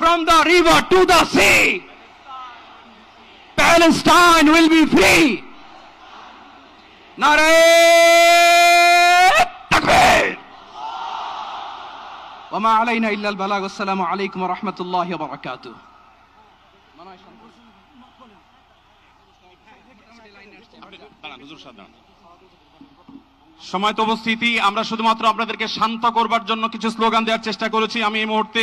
from the river to the sea palestine will be free nare takbir وما علينا الا البلاغ والسلام عليكم ورحمه الله وبركاته সময় তো উপস্থিতি আমরা শুধুমাত্র আপনাদেরকে শান্ত করবার জন্য কিছু স্লোগান দেওয়ার চেষ্টা করেছি আমি এই মুহূর্তে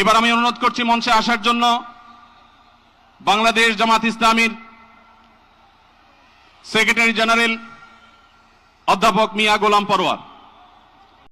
এবার আমি অনুরোধ করছি মঞ্চে আসার জন্য বাংলাদেশ জামাত ইসলামীর সেক্রেটারি জেনারেল অধ্যাপক মিয়া গোলাম পরোয়ার